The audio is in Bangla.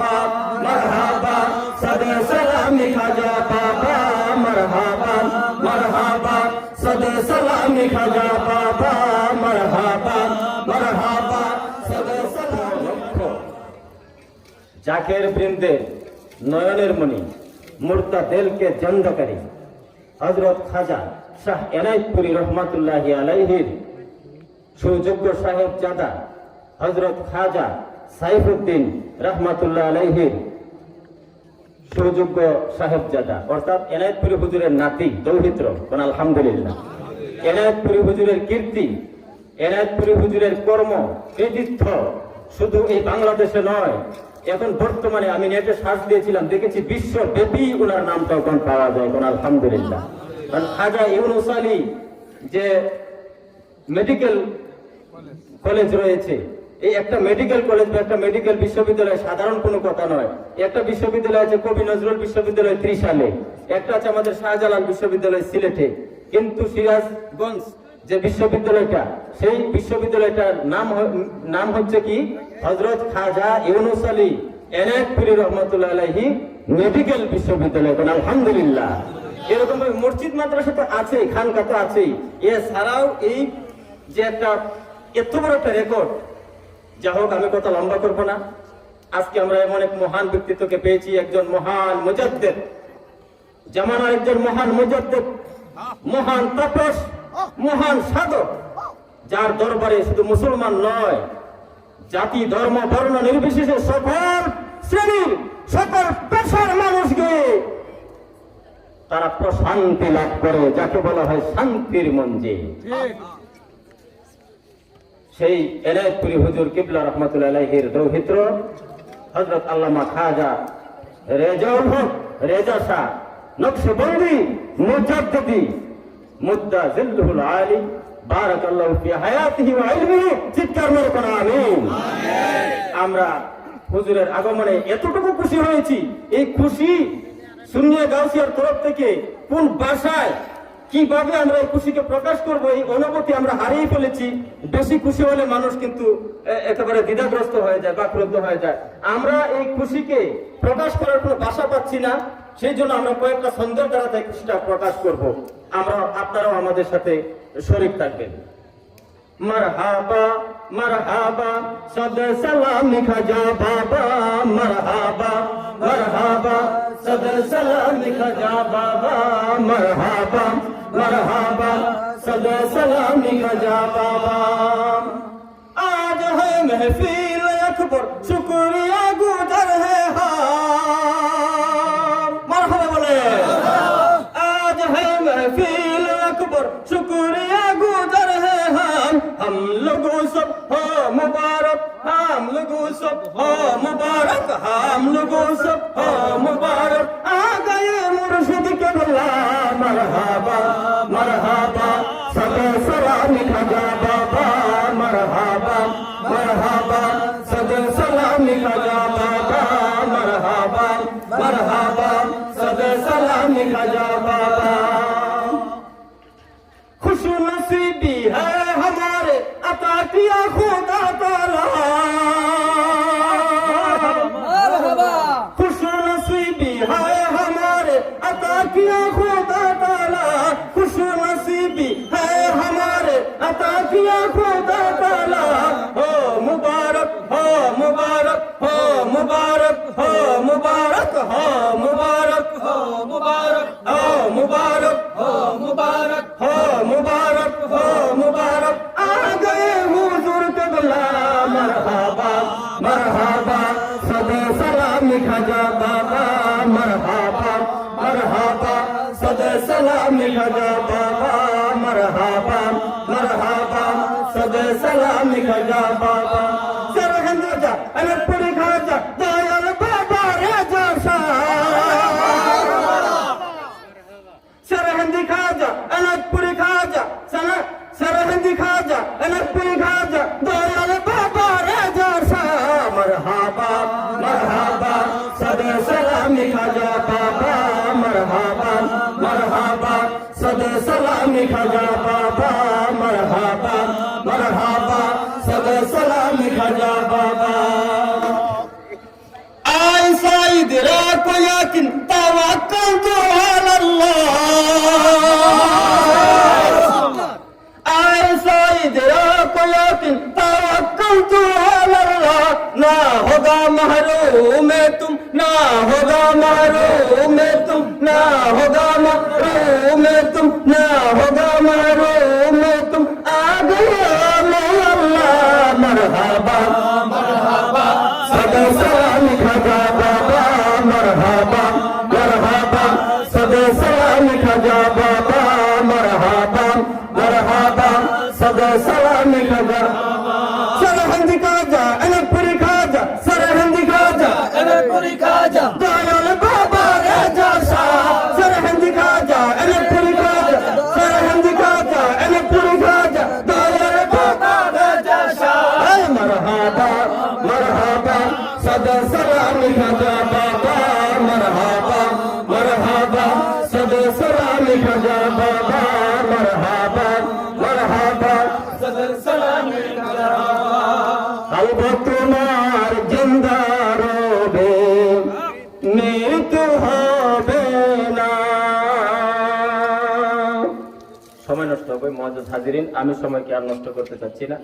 बाबा मरहबा सद सलामी खजा बाबा मरहबा मरहबा सद सलामी खजा बाबा मरहबा मरहबा सद सलामी जाकेर बिंदे নয়নের মণি মুর্তা দেলকে জন্দকারী হজরত খাজা শাহ এনায়তপুরী রহমাতুল্লাহ আলাইহির সুযোগ্য সাহেব জাদা হজরত খাজা সাইফুদ্দিন রহমাতুল্লাহ আলাইহির সুযোগ্য সাহেব জাদা অর্থাৎ এনায়তপুরি হুজুরের নাতি, দৌহিত্র। কোন আলহামদুলিল্লাহ। এনায়তপুরি হুজুরের কীর্তি, এনায়তপুরি হুজুরের কর্ম, কৃতিত্ব শুধু এই বাংলাদেশে নয়, এখন বর্তমানে আমি নেটে সার্চ দিয়েছিলাম, দেখেছি বিশ্বব্যাপী ওনার নামটা এখন পাওয়া যায়। কোন আলহামদুলিল্লাহ। কারণ খাজা ইউনুস আলী যে মেডিকেল কলেজ রয়েছে এই একটা মেডিকেল কলেজ বা একটা মেডিকেল বিশ্ববিদ্যালয় সাধারণ কোনো কথা নয়। একটা বিশ্ববিদ্যালয় আছে কবি নজরুল বিশ্ববিদ্যালয় ত্রিশালে, একটা আছে আমাদের শাহজালাল বিশ্ববিদ্যালয় সিলেটে। কিন্তু সিরাজগঞ্জ যে বিশ্ববিদ্যালয়টা, সেই বিশ্ববিদ্যালয়টার নাম নাম হচ্ছে কি? হজরত খাজা ইউনুস আলী এনায়তপুরি রহমতুল্লাহ আলাইহি মেডিকেল বিশ্ববিদ্যালয় আলহামদুলিল্লাহ। এরকম মসজিদ মাদ্রাসা তো আছেই, খানকা তো আছেই। এছাড়াও এই যে একটা এত বড় একটা রেকর্ড যা হোক, আমি কথা লম্বা করব না। আজকে আমরা এমন এক মহান ব্যক্তিত্বকে পেয়েছি, একজন মহান মুজাদ্দেদ। জামানার একজন মহান মুজাদ্দেদ, মহান তাপস, মহান সাধক, যার দরবারে শুধু মুসলমান নয়, জাতি, ধর্ম, বর্ণ নির্বিশেষে সকল শ্রেণির, সকল পেশার মানুষকে তারা প্রশান্তি লাভ করে, যাকে বলা হয় শান্তির মঞ্জে সেই এনায়তপুরি হুজুর কিবলা রহমতুল্লাহ আলাইহির দৌহিত্র হজরত আল্লামা খাজা রেজাউল হক, রেজা শাহ, নকশবন্দি, মুজাদ্দিদি মুদ্দা জিল্লুল আলী, বারাকাল্লাহু ফি হায়াতিহি ওয়া ইলমিহি চিৎকার মেরে কোন আমিন। আমরা হুজুরের আগমনে এতটুকু খুশি হয়েছি। এই খুশি সুন্নিয়া গাউসিয়ার তরফ থেকে কোন ভাষায় কীভাবে আমরা এই খুশিকে প্রকাশ করব, এই অনুভূতি আমরা হারিয়ে ফেলেছি। বেশি খুশি হলে মানুষ কিন্তু একেবারে দ্বিধাগ্রস্ত হয়ে যায় বা ক্রুদ্ধ হয়ে যায়। আমরা এই খুশিকে প্রকাশ করার কোনো ভাষা পাচ্ছি না, সেই জন্য আমরা কয়েকটা সন্দেহ দ্বারা তাই খুশিটা প্রকাশ করব। আমরা, আপনারাও আমাদের সাথে শরীর থাকবেন। মারহাবা মারহাবা সদ সালাম খাজা বাবা, মারহাবা মারহাবা সদ সালাম খাজা বাবা, মারহাবা। मरहबा सद सलाम खजा बाबा आज है महफिल अकबर शुक्रिया गुजर है हाँ मरहबा बोले आज है महफिल अकबर शुक्रिया गुजर है हम हम लोगों सब हो मुबारक हम लोगों सब हो मुबारक हम लोगों सब हो मुबारक आ गए मुर्शिद के बुला marhaba marhaba sada salam khaja baba marhaba marhaba sada salam khaja baba marhaba marhaba sada salam khaja baba खुश नसीबी है हमारे अता किया खुदा ताला खुश नसीबी है हमारे अता किया खुदा মুবারক হো মুবারক হো মুবারক হো মুবারক হো মুবারক হো মুবারক হো মুবারক হো, মুবারক। আ গয়ে হুজুর কবলা মারহাবা মারহাবা সদে সালাম খাজা বাবা, মারহাবা মারহাবা সদে সালাম খাজা বাবা, মারহাবা মারহাবা সদে সালাম খাজা বাবা। सलामी खाजा बाबा मरहबा मरहबा सद सलामी खाजा बाबा मरहबा मरहबा सद सलामी खाजा बाबा आई साई दिला को यकीन तवक्कुल तो अला अल्लाह आई साई दिला को यकीन तवक्कुल तो महरूम तुम ना होगा महरूम तुम ना होगा महरूम तुम ना होगा महरूम মহাজ হাজিরিন আমি সময়কে আর নষ্ট করতে চাচ্ছি না।